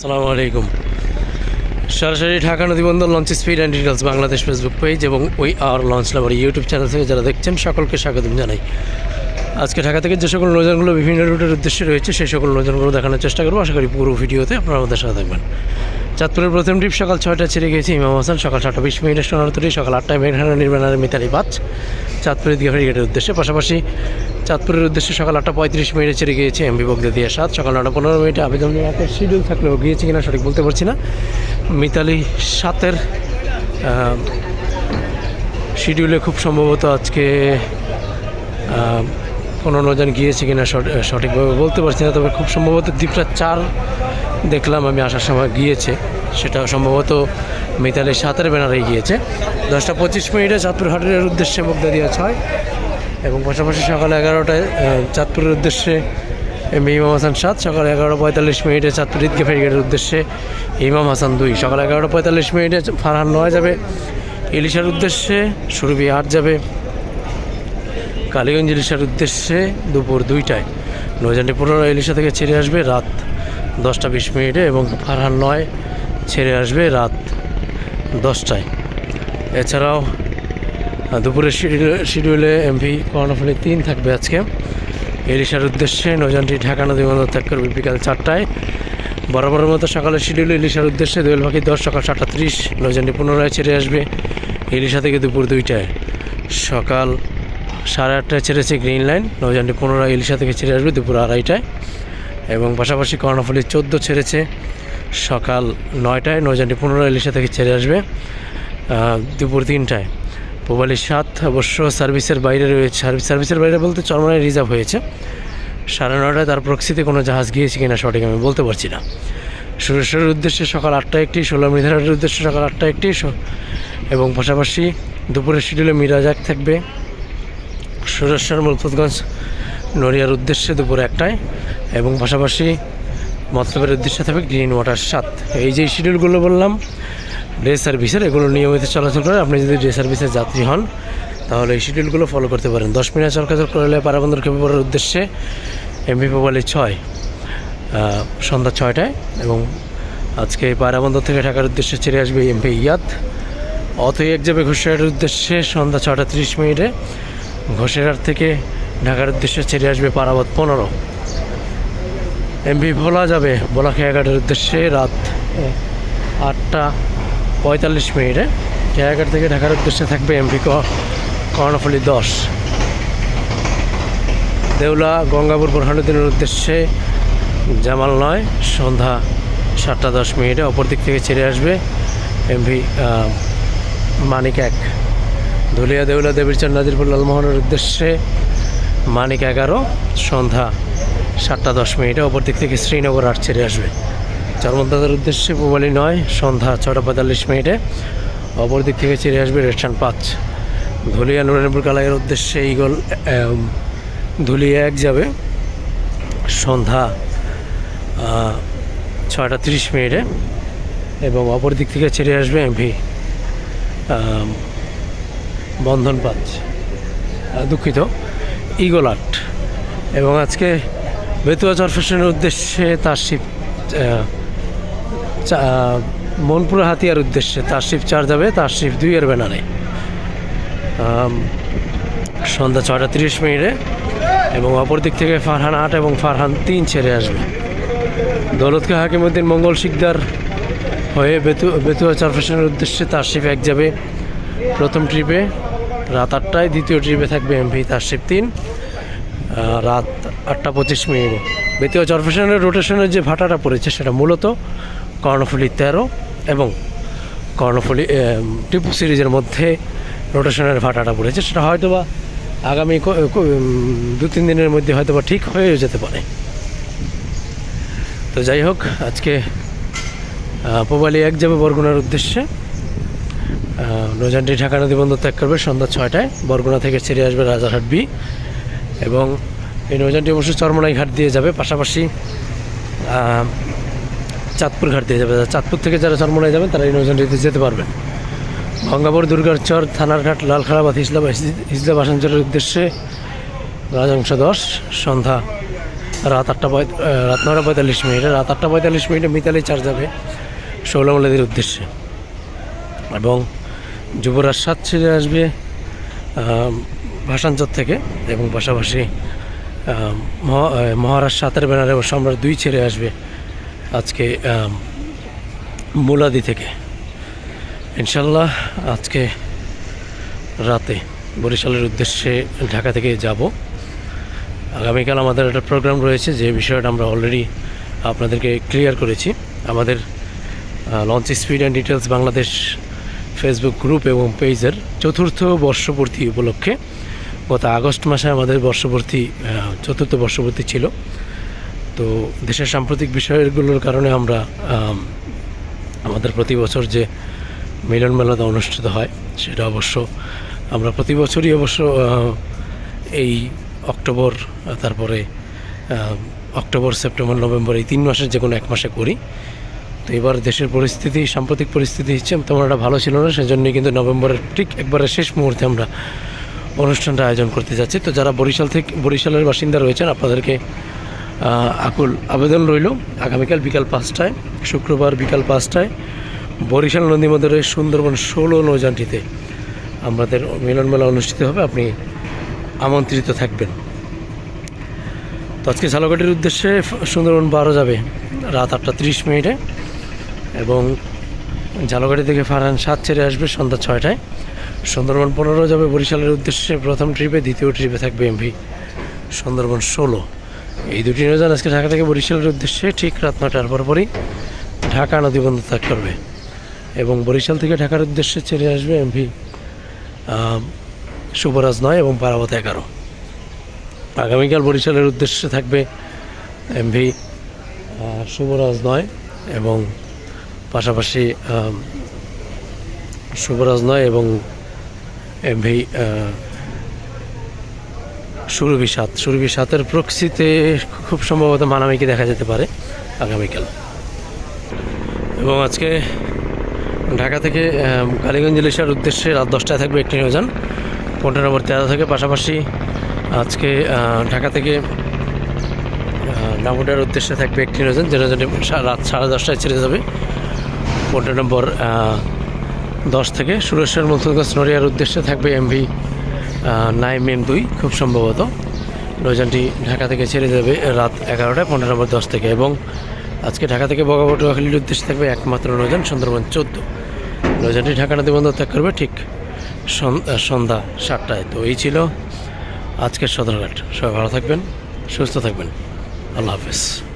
আসসালামু আলাইকুম। সরাসরি Dhaka নদীবন্দর launch speed and details Bangladesh Facebook page এবং ওই আর লঞ্চ লাভার ইউটিউব চ্যানেল থেকে যারা দেখছেন, সকলকে স্বাগতম জানাই। আজকে ঢাকা থেকে যে সকল নৌযানগুলো বিভিন্ন রুটের উদ্দেশ্যে রয়েছে, সেই সকল নৌযানগুলো দেখানোর চেষ্টা করব। আশা করি পুরো ভিডিওতে আপনারা আমাদের সাথে থাকবেন। চাঁদপুরের প্রথম ট্রিপ সকাল ছয়টা ছেড়ে গিয়েছে ইমাম হাসান। সকাল সাতটা বিশ মিনিটে সোনারতরি সকাল আটটায় মেঘানা নির্মাণের মিতালি পাঁচ চাঁদপুরের দিকে ফেরিগেটের উদ্দেশ্যে। পাশাপাশি চাঁদপুরের উদ্দেশ্যে সকাল আটটা পঁয়ত্রিশ মিনিটে ছেড়ে গিয়েছে এমবি বগদা দিয়ে সাত সকাল নটা পনেরো মিনিটে আবেদন রাতের শিডিউল থাকলেও গিয়েছে কিনা সঠিক বলতে পারছি না। মিতালি সাতের শিডিউলে খুব সম্ভবত আজকে কোনো নজন গিয়েছে কিনা সঠ- সঠিকভাবে বলতে পারছি না, তবে খুব সম্ভবত দ্বীপটা চার দেখলাম আমি আসার সময় গিয়েছে। সেটা সম্ভবত মিতালি সাতের ব্যানারে গিয়েছে। দশটা পঁচিশ মিনিটে চাঁদপুর হাটের উদ্দেশ্যে মুগ্ধা দিয়া ছয় এবং পাশাপাশি সকাল এগারোটায় চাঁদপুরের উদ্দেশ্যে ইমাম হাসান সাত, সকাল এগারো পঁয়তাল্লিশ মিনিটে চাঁদপুর ঈদকে ফেরিগেটের উদ্দেশ্যে ইমাম হাসান দুই, সকাল এগারোটা পঁয়তাল্লিশ মিনিটে ফারহান নয় যাবে, ইলিশার উদ্দেশ্যে সুরভি আট যাবে, কালীগঞ্জ ইলিশার উদ্দেশ্যে দুপুর দুইটায়। নৌজানটি পনেরো ইলিশা থেকে ছেড়ে আসবে রাত দশটা বিশ মিনিটে এবং ফারহান নয় ছেড়ে আসবে রাত দশটায়। এছাড়াও দুপুরের শিডিউলে এমভি কর্ণফুলি তিন থাকবে আজকে। ইলিশার উদ্দেশ্যে নৌজানটি ঢাকা নদী বন্দর ত্যাগ করবে বিকাল চারটায়। বরাবরের মতো সকালের শিডিউলে ইলিশার উদ্দেশ্যে দোয়েল পাখি দশ সকাল সাতটা ত্রিশ নৌজানটি পুনরায় ছেড়ে আসবে ইলিশা থেকে দুপুর দুইটায়। সকাল সাড়ে আটটায় ছেড়েছে গ্রিন লাইন নৌজানটি পুনরায় ইলিশা থেকে ছেড়ে আসবে দুপুর আড়াইটায়। এবং পাশাপাশি কর্ণফুলি চোদ্দ ছেড়েছে। সকাল নয়টায় নৌজানটি পুনরায় ইলিশা থেকে ছেড়ে আসবে দুপুর তিনটায়। পোবালি সাত অবশ্য সার্ভিসের বাইরে রয়েছে সার্ভিস সার্ভিসের বাইরে বলতে চরমানায় রিজার্ভ হয়েছে। সাড়ে নটায় তার প্রক্সিতে কোনো জাহাজ গিয়েছে কিনা সঠিক আমি বলতে পারছি না। সুরেশ্বরের উদ্দেশ্যে সকাল আটটা একটি, ষোলো মৃধারের উদ্দেশ্যে সকাল আটটা একটি এবং পাশাপাশি দুপুরের শিডিউলে মিরাজাক থাকবে। সুরেশ্বর, মুলফতগঞ্জ নড়িয়ার উদ্দেশ্যে দুপুর একটায় এবং পাশাপাশি মতলবের উদ্দেশ্যে থাকবে গ্রিন ওয়াটার সাত। এই যে শিডিউলগুলো বললাম ডে সার্ভিসের এগুলো নিয়মিত চলাচল করে আপনি যদি ডে সার্ভিসের যাত্রী হন, তাহলে এই শিডিউলগুলো ফলো করতে পারেন। দশ মিনিট চলাচল করলে পারাবন্দর খেপে পড়ার উদ্দেশ্যে এমপি পোবালি ছয় সন্ধ্যা ছয়টায় এবং আজকে পায়রাবন্দর থেকে ঢাকার উদ্দেশ্যে ছেড়ে আসবে এমপি ইয়াদ। অতই এক যাবে ঘোষেরার উদ্দেশ্যে সন্ধ্যা ছটা তিরিশ মিনিটে ঘোষেরার থেকে ঢাকার উদ্দেশ্যে ছেড়ে আসবে পারাবত পনেরো। এমপি ভোলা যাবে ভোলা খেয়াঘাটের উদ্দেশ্যে রাত আটটা পঁয়তাল্লিশ মিনিটে। খেয়াঘাট থেকে ঢাকার উদ্দেশ্যে থাকবে এমপি কর্ণফুলি দশ। দেউলা, গঙ্গাপুর, বোরহানুদ্দিনের উদ্দেশ্যে জামাল নয়, সন্ধ্যা সাতটা দশ মিনিটে। অপর দিক থেকে ছেড়ে আসবে এমভি মানিক এক। ধুলিয়া, দেউলা দেবীরচর নাজিরপুর, লালমোহনের উদ্দেশ্যে মানিক এগারো, সন্ধ্যা সাতটা দশ মিনিটে অপর দিক থেকে শ্রীনগর আট ছেড়ে আসবে। চরমদাদের উদ্দেশ্যে পুবালি নয়, সন্ধ্যা ছটা পঁয়তাল্লিশ মিনিটে অপর দিক থেকে ছেড়ে আসবে রেস্টান পাঁচ। ধুলিয়া নুরানপুর কালাইয়ের উদ্দেশ্যে ইগল ধুলিয়া এক যাবে। সন্ধ্যা ছয়টা তিরিশ মিনিটে এবং অপর দিক থেকে ছেড়ে আসবে এমভি বন্ধন পাঁচ। দুঃখিত। ইগল আট এবং আজকে বেতুয়া চরফেশনের উদ্দেশ্যে তার আহ, মনপুরা হাতিয়ার উদ্দেশ্যে তার শিপ চার যাবে তার শিপ দুইয়ের ব্যানারে। সন্ধ্যা ছটা তিরিশ মিনিটে এবং অপর দিক থেকে ফারহান আট এবং ফারহান তিন ছেড়ে আসবে। দৌলতকে হাকিমুদ্দিন মঙ্গল শিকদার হয়ে বেতু বেতুয়া চরফেশনের উদ্দেশ্যে তার শিপ এক যাবে প্রথম ট্রিপে। রাত আটটায় দ্বিতীয় ট্রিপে থাকবে এমভি তার তিন রাত আটটা পঁচিশ মিনিটে। বেতুয়া চরফেশনের রোটেশনের যে ভাটাটা পড়েছে সেটা মূলত কর্ণফুলি তেরো এবং কর্ণফুলি টিপু সিরিজের মধ্যে রোটেশনের ভাটাটা পড়েছে। সেটা হয়তো বা আগামী দু তিন দিনের মধ্যে হয়তো বা ঠিক হয়ে যেতে পারে। তো যাই হোক, আজকে পোবালি এক যাবে বরগুনার উদ্দেশ্যে। নৌযানটি ঢাকা নদী বন্দর ত্যাগ করবে সন্ধ্যা ছয়টায়। বরগুনা থেকে ছেড়ে আসবে রাজারহাট বি। এবং এই নৌযানটি অবশ্যই চরমনাই ঘাট দিয়ে যাবে, পাশাপাশি চাঁদপুর ঘাট দিয়ে যাবে। চাঁদপুর থেকে যারা চরমনায় যাবেন, তারা এই নৌযানটিতে যেতে পারবেন। গঙ্গাপুর দুর্গাচর থানার ঘাট লালখারাবাদ হিসলাম হিজলা বাসাঞ্চলের উদ্দেশ্যে রাজাংশ দশ, সন্ধ্যা রাত আটটা রাত নটা পঁয়তাল্লিশ মিনিটে। রাত আটটা পঁয়তাল্লিশ মিনিটে মিতালি চার্জ যাবে ষোলমলেদের উদ্দেশ্যে। এবং যুবরাজ সাত ছেড়ে আসবে ভাসানচর থেকে এবং পাশাপাশি মহারাজ সাতের ব্যানারে সম্রাট দুই ছেড়ে আসবে আজকে মুলাদি থেকে। ইনশাল্লাহ আজকে রাতে বরিশালের উদ্দেশ্যে ঢাকা থেকে যাব। আগামীকাল আমাদের একটা প্রোগ্রাম রয়েছে, যে বিষয়টা আমরা অলরেডি আপনাদেরকে ক্লিয়ার করেছি। আমাদের launch speed and details Bangladesh Facebook group এবং পেজের চতুর্থ বর্ষপূর্তি উপলক্ষে গত আগস্ট মাসে আমাদের বর্ষপূর্তি চতুর্থ বর্ষপূর্তি ছিল। তো দেশের সাম্প্রতিক বিষয়গুলোর কারণে আমরা আমাদের প্রতি বছর যে মিলন মেলাটা অনুষ্ঠিত হয়, সেটা অবশ্য আমরা প্রতি বছরই অবশ্য এই অক্টোবর, তারপরে অক্টোবর, সেপ্টেম্বর, নভেম্বর এই তিন মাসের যে কোনো এক মাসে করি। তো এবার দেশের পরিস্থিতি, সাম্প্রতিক পরিস্থিতি হচ্ছে তেমন একটা ভালো ছিল না, সেজন্যই কিন্তু নভেম্বরের ঠিক একবারে শেষ মুহূর্তে আমরা অনুষ্ঠানটা আয়োজন করতে যাচ্ছি। তো যারা বরিশাল থেকে, বরিশালের বাসিন্দা রয়েছেন, আপনাদেরকে আকুল আবেদন রইল। আগামীকাল বিকাল পাঁচটায়, শুক্রবার বিকাল পাঁচটায় বরিশাল নদীমধ্যে সুন্দরবন ষোলো নৌযানটিতে আমাদের মিলন মেলা অনুষ্ঠিত হবে। আপনি আমন্ত্রিত থাকবেন। তো আজকে ঝালকাঠির উদ্দেশ্যে সুন্দরবন বারো যাবে রাত আটটা তিরিশ মিনিটে। এবং ঝালকাঠি থেকে ফারহান সাত ছেড়ে আসবে সন্ধ্যা ছয়টায়। সুন্দরবন পনেরো যাবে বরিশালের উদ্দেশ্যে প্রথম ট্রিপে দ্বিতীয় ট্রিপে থাকবে এমভি সুন্দরবন ষোলো। এই দুটি নৌযান আজকে ঢাকা থেকে বরিশালের উদ্দেশ্যে ঠিক রাত নটার পরপরই ঢাকা নদীবন্ধ ত্যাগ করবে। এবং বরিশাল থেকে ঢাকার উদ্দেশ্যে ছেড়ে আসবে এমভি শুভরাজ নয় এবং পারাবত এগারো। আগামীকাল বরিশালের উদ্দেশ্যে থাকবে এমভি শুভরাজ নয় এবং পাশাপাশি শুভরাজ নয় এবং এমভি সুরভি সাত। সুরভি সাতের প্রক্সিতে খুব সম্ভবত মানামিকে দেখা যেতে পারে আগামীকাল। এবং আজকে ঢাকা থেকে কালীগঞ্জ ইলিশার উদ্দেশ্যে রাত দশটায় থাকবে একটি নৌযান পনেরো নম্বর তেরো থেকে পাশাপাশি আজকে ঢাকা থেকে ডামুডার উদ্দেশ্যে থাকবে একটি নৌযান যে নৌযানটি রাত সাড়ে দশটায় ছেড়ে যাবে। পনেরো নম্বর দশ থেকে সুরেশ্বর মথুরগঞ্জ নড়িয়ার উদ্দেশ্যে থাকবে এমভি নাইম এম দুই, খুব সম্ভবত। নৌযানটি ঢাকা থেকে ছেড়ে যাবে রাত এগারোটায় পনেরো নম্বর দশ থেকে। এবং আজকে ঢাকা থেকে বগাবটুয়াখালীর উদ্দেশ্যে থাকবে একমাত্র নৌযান, সুন্দরবন চোদ্দ। নৌযানটি ঢাকা নদী বন্দর ত্যাগ করবে ঠিক সন- সন্ধ্যা সাতটায়। তো এই ছিল আজকের সদরঘাট। সবাই ভালো থাকবেন, সুস্থ থাকবেন। আল্লাহ হাফেজ।